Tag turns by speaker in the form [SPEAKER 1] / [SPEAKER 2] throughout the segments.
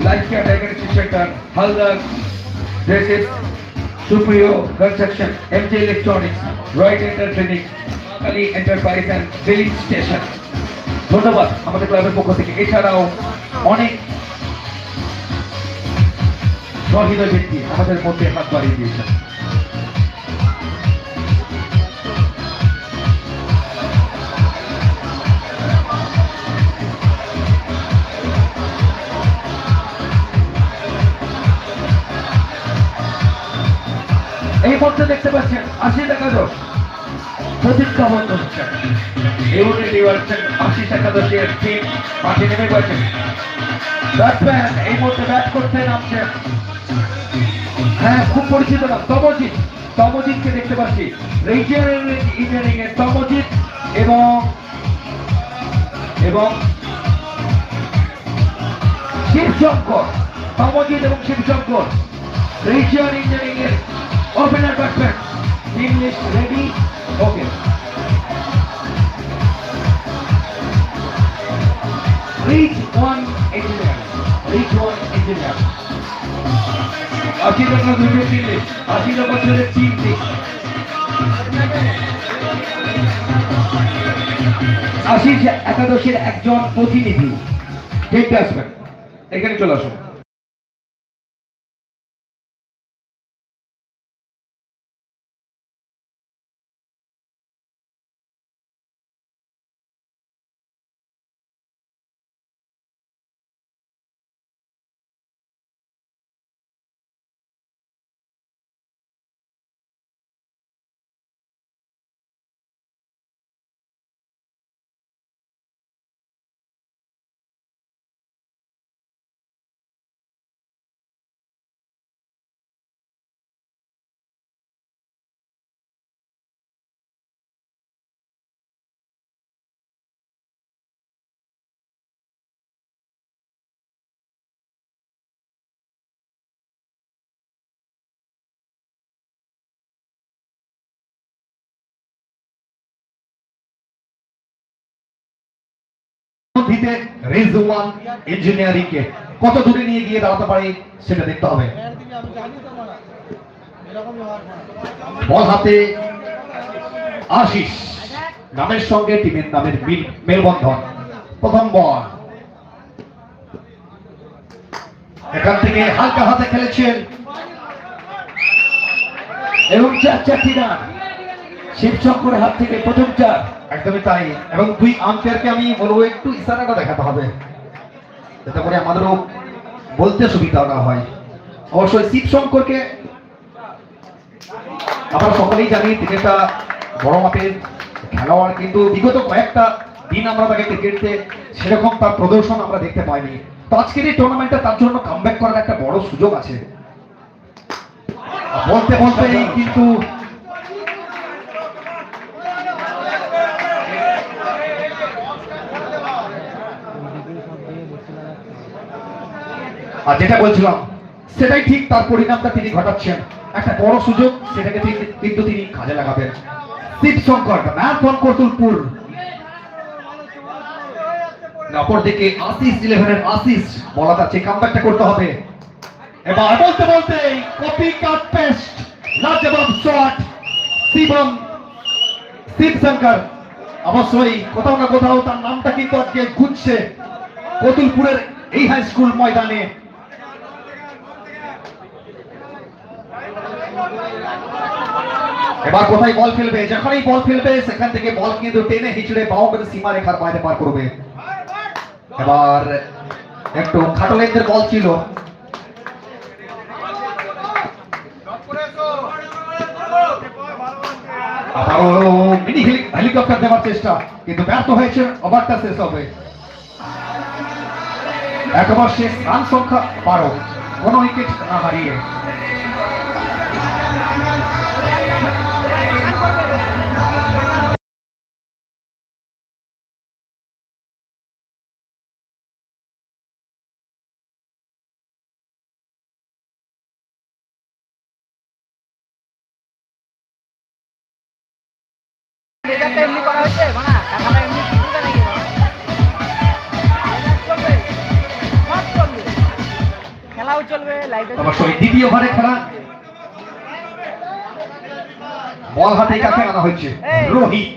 [SPEAKER 1] Life Care Diagnostic Center, Haldak, this is Suprio Construction, MJ Electronics, Right Enter Clinic, Ali Enterprise and Filling Station. ধন্যবাদ আমাদের ক্লাবের পক্ষ থেকে এছাড়াও অনেক সহৃদয় ব্যক্তি আমাদের মধ্যে হাত বাড়িয়ে দিয়েছেন এই দেখতে পাচ্ছেন আশি টাকা দশ ওয়ার্কশন আশি টাকা দশের টিম মাঠে নেমে ব্যাটম্যান এই ব্যাট করতে নামছে। হ্যাঁ খুব পরিচিত নাম, তমজিৎ। তমজিৎকে দেখতে পাচ্ছি। ইঞ্জিনিয়ারিং এর তমজিৎ এবং এবং শিবশঙ্কর। তমজিৎ এবং শিবশঙ্কর। রিজিয়ন ইঞ্জিনিয়ারিং এর opener batsman team list ready okay reach one engineer reach one engineer আশি টাকা দুটো লিস্ট আশি বছরের টিম লিস্ট আশিস একাদশের একজন প্রতিনিধি। দেখতে আসবেন এখানে চলে আসুন।
[SPEAKER 2] দিতে রেজওয়ান ইঞ্জিনিয়ারিং কে কত দূরে নিয়ে গিয়ে দাঁড়াতে পারে সেটা দেখতে হবে। বল হাতে আশিস নামের সঙ্গে টিমের নামের মিল মেলবন্ধন। প্রথম বল। এখান থেকে হালকা হাতে খেলেছেন।
[SPEAKER 1] এবং চার চারটি রান। শিবশঙ্করের হাত থেকে প্রথম চার।
[SPEAKER 2] একদমই তাই। এবং দুই আম্পায়ারকে আমি বলব, একটু ইশারাটা দেখাতে হবে, যাতে করে আমাদেরও বলতে সুবিধা না হয়। অবশ্যই শিব শঙ্করকে আমরা সকলেই জানি তিনি একটা বড় মাপের খেলোয়াড়, কিন্তু বিগত কয়েকটা দিন আমরা তাকে ক্রিকেটে সেরকম তার প্রদর্শন আমরা দেখতে পাইনি। তো আজকের এই টুর্নামেন্টে তার জন্য কামব্যাক করার একটা বড় সুযোগ আছে। বলতে বলতে কিন্তু আর যেটা বলছিলাম, সেটাই ঠিক তার পরিণামটা তিনি ঘটাচ্ছেন। একটা বড় সুযোগ, সেটাকে কিন্তু তিনি কাজে লাগাবেন। শিব শঙ্কর ম্যারাথন কতুলপুর। অপরদিকে আশিস ইলেভেনের আশিস বলা যাচ্ছে কামব্যাকটা করতে হবে। এবার বলতে বলতে কপি কাট পেস্ট, লাজবাব শট, শিবম শিব শঙ্কর। অবশ্যই কোথাও না কোথাও তার নামটা কিন্তু আজকে ঘুরছে। কতুলপুরের এই হাই স্কুল ময়দানে। এবার কোথায় বল ফেলবে যখনই বল ফেলবে সেখান থেকে বল কিন্তু টেনে হিচড়ে বাউন্ডারি সীমা রেখার বাইরে পার করবে। এবার একটু খাটো বল ছিল। হেলিকপ্টার দেওয়ার চেষ্টা, কিন্তু ব্যর্থ হয়েছে, ওভারটা শেষ হবে। একবার শেষ, রান সংখ্যা বারো। কোনো উইকেট না হারিয়ে। দ্বিতীয় ওভারে খেলা। বল হাতে কাকে আনা হয়েছে। রোহিত।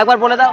[SPEAKER 3] একবার বলে দাও।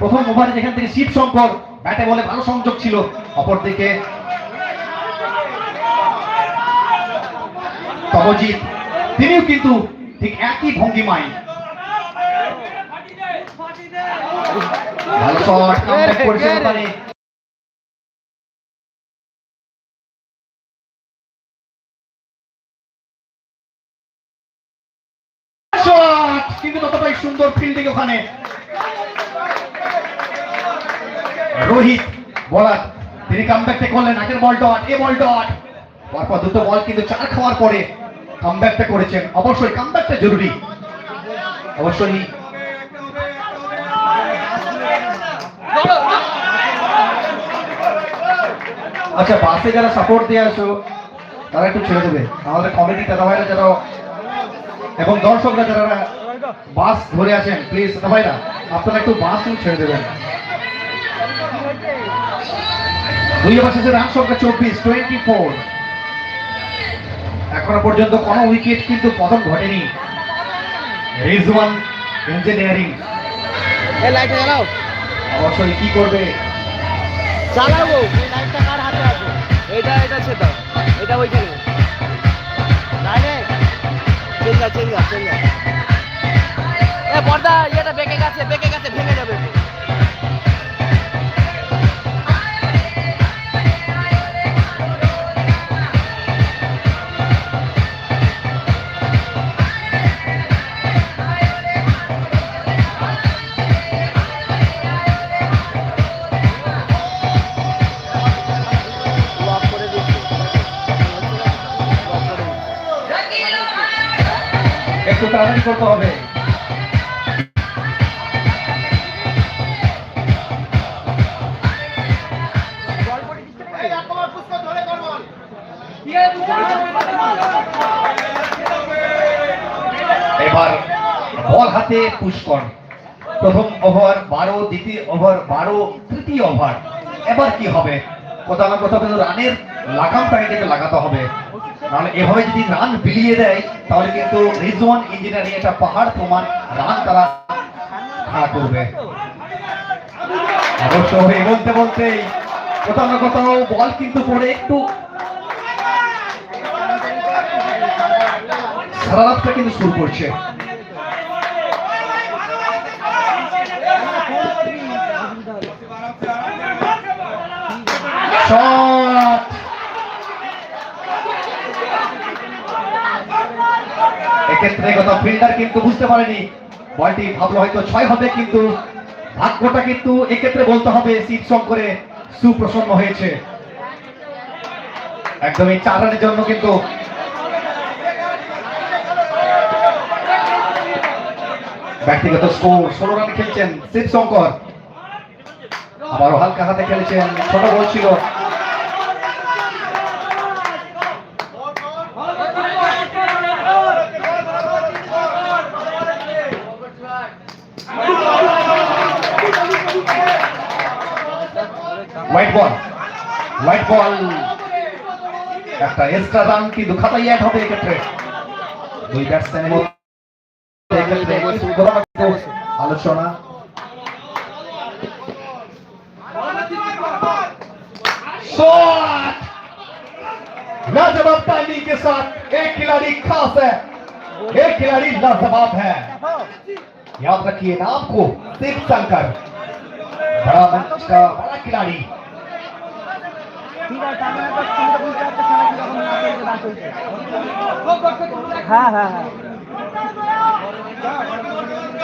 [SPEAKER 2] প্রথম ওভারে যেখান থেকে শিব শঙ্কর ব্যাটে বলে ভালো সংযোগ ছিল। অপরদিকে তবজিৎ তিনিও কিন্তু ঠিক একই ভঙ্গিমায়। ভালো শট কামব্যাক ওখানে। কিন্তু ততটাই সুন্দর ফিল্ডিং ওখানে। রোহিত বলার তিনি কামব্যাকটা করলেন আগের ball dot A ball dot পরপর দুটো বল কিন্তু চার খাওয়ার পরে কামব্যাকটা করেছেন। অবশ্যই কামব্যাকটা জরুরি। অবশ্যই। আচ্ছা বাসে যারা সাপোর্ট দিয়ে আসো, তারা একটু ছেড়ে দেবে। আমাদের দাদা ভাইরা যারা এবং দর্শকরা যারা বাস ধরে আছেন প্লিজ দাদা ভাইরা আপনারা একটু বাস ছেড়ে দেবেন। দুই ওভার রান সংখ্যা চব্বিশ টোয়েন্টি ফোর এখনও পর্যন্ত কোনো উইকেট কিন্তু পতন ঘটেনি। রিজওয়ান ইঞ্জিনিয়ারিং অবশ্যই কি করবে?
[SPEAKER 3] এই লাইটটা কার হাতে আছে? এটা এটা ছেদা এটা ওইখানে চেঙ্গা চেঙ্গা চেঙ্গা এ পর্দা এটা বেঁকে গেছে বেঁকে গেছে ভেঙে যাবে।
[SPEAKER 2] করতে হবে। এবার বল হাতে পুষ্কর। প্রথম ওভার বারো, দ্বিতীয় ওভার বারো, তৃতীয় ওভার। এবার কি হবে? কোথাও না কোথাও কিন্তু রানের লাগামটাকে কিন্তু লাগাতে হবে। নাহলে এভাবে যদি রান বিলিয়ে দেয়, তাহলে কিন্তু রিজওয়ান ইঞ্জিনিয়ারিং একটা পাহাড় প্রমাণ রান তারা খাড়া করবে। অবশ্য বলতে বলতেই কোথাও না কোথাও বল কিন্তু পড়ে একটু। সারারাতটা কিন্তু শুরু করছে। শট এক্ষেত্রে কত ফিল্ডার কিন্তু বুঝতে পারেনি। বলটি ভাবলো হয়তো ছয় হবে, কিন্তু ভাগ্যটা কিন্তু এক্ষেত্রে বলতে হবে শীত শঙ্করে সুপ্রসন্ন হয়েছে। একদমই চার রানের জন্য কিন্তু ব্যক্তিগত স্কোর, ষোলো রান খেলছেন শিব শঙ্কর। আবারও হালকা হাতে খেলেছেন, ছোট বল ছিল। হোয়াইট বল হোয়াইট বল একটা এক্সট্রা রান কিন্তু খাতায় অ্যাড হবে এক্ষেত্রে দুই ব্যাটসম্যানের মধ্যে এক্ষেত্রে কিছু ঘটনা কিন্তু আলোচনা शॉट लाजवाब टाइमिंग के साथ एक खिलाड़ी खास है एक खिलाड़ी लाजवाब है याद रखिए नाम को शिव शंकर बड़ा मंच का बड़ा खिलाड़ी हाँ, हाँ, हाँ।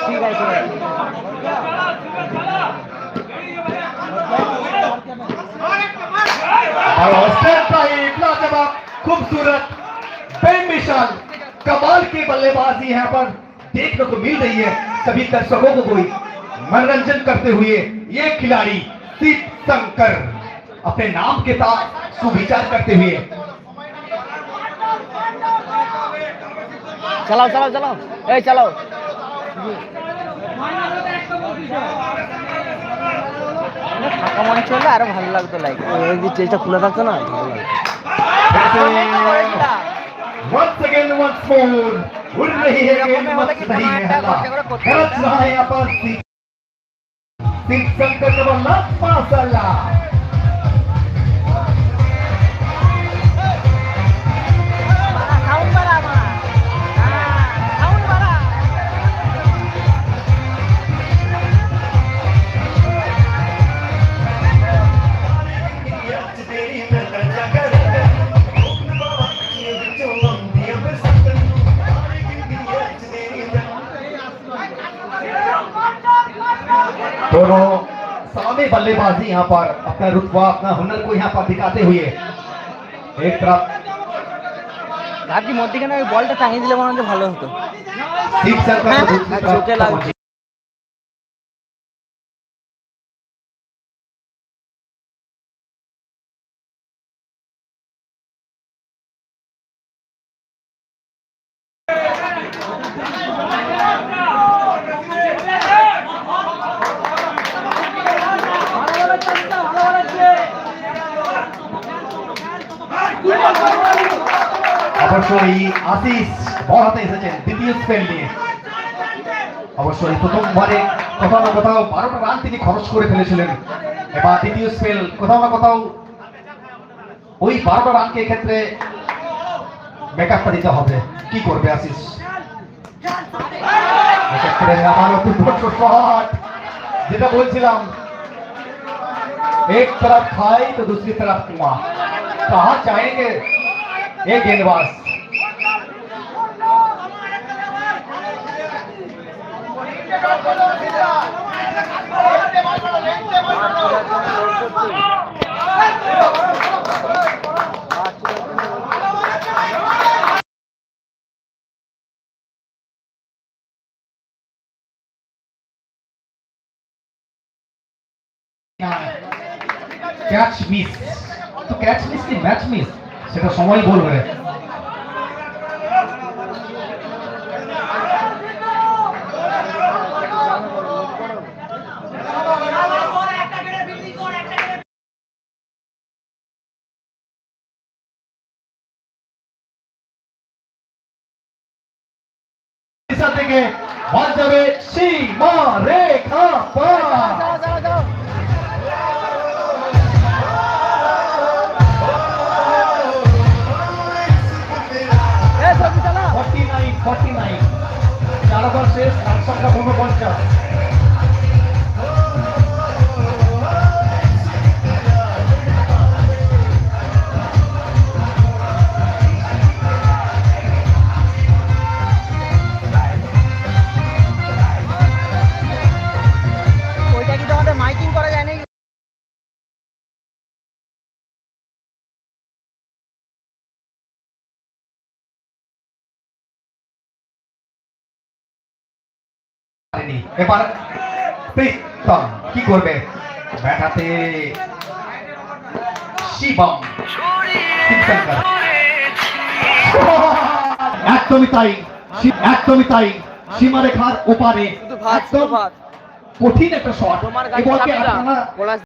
[SPEAKER 2] ठीक है खूबसूरत पेन कमाल की बल्लेबाजी यहाँ पर। देखने को मिल रही है सभी दर्शकों को कोई मनोरंजन करते हुए ये खिलाड़ी शीत शंकर अपने नाम के साथ सुविचार करते हुए
[SPEAKER 3] চালাও চালাও চালাও এই চালাও ফাঁকা মঞ্চ হলে আরো ভালো লাগতো লাইক ওই যে স্টেজটা খোলা থাকতো না ভালো লাগতো
[SPEAKER 2] once again once more उड़ रही है गेंद मत नहीं है हल्ला गलत रहा है यहाँ पर शिव शिव शंकर का बल्ला दोनों सामने बल्लेबाजी यहाँ पर अपना रुतबा अपना हुनर को यहाँ पर दिखाते हुए एक तरफ
[SPEAKER 3] ভাবছি মধ্যখানে ওই বলটা টাঙিয়ে দিলে মনে হচ্ছে ভালো হতো
[SPEAKER 2] शिव शंकर तो दूसरी
[SPEAKER 3] আর
[SPEAKER 2] तरफ
[SPEAKER 3] চোখে লাগছে
[SPEAKER 2] অবশ্যই আশিস বল হাতে এসেছেন দ্বিতীয় স্পেল নিয়ে। অবশ্যই প্রথমবারে কোথাও না কোথাও বারোটা রান তিনি খরচ করে ফেলেছিলেন। এবার দ্বিতীয় স্পেল কোথাও না কোথাও ওই বারোটা রানকে এক্ষেত্রে ব্যাকআপটা দিতে হবে। কি করবে আশিস? এক্ষেত্রে আমারও দুর্ভাগ্য শট যেটা বলছিলাম, এক তরফ খাই তো দুসরি তরফ কুয়া। कहा चाहेंगे एक गेंदबाज। Catch miss. ক্যাচ মিস কি ম্যাচ মিস সেটা সময় বলবে ওভার শেষ রান সংখ্যা উনপঞ্চাশ পারেনি। এবার প্রীতম কি করবে? ব্যাটাতে শিবম। একদমই তাই একদমই তাই সীমারেখার ওপারে একদম কঠিন একটা শট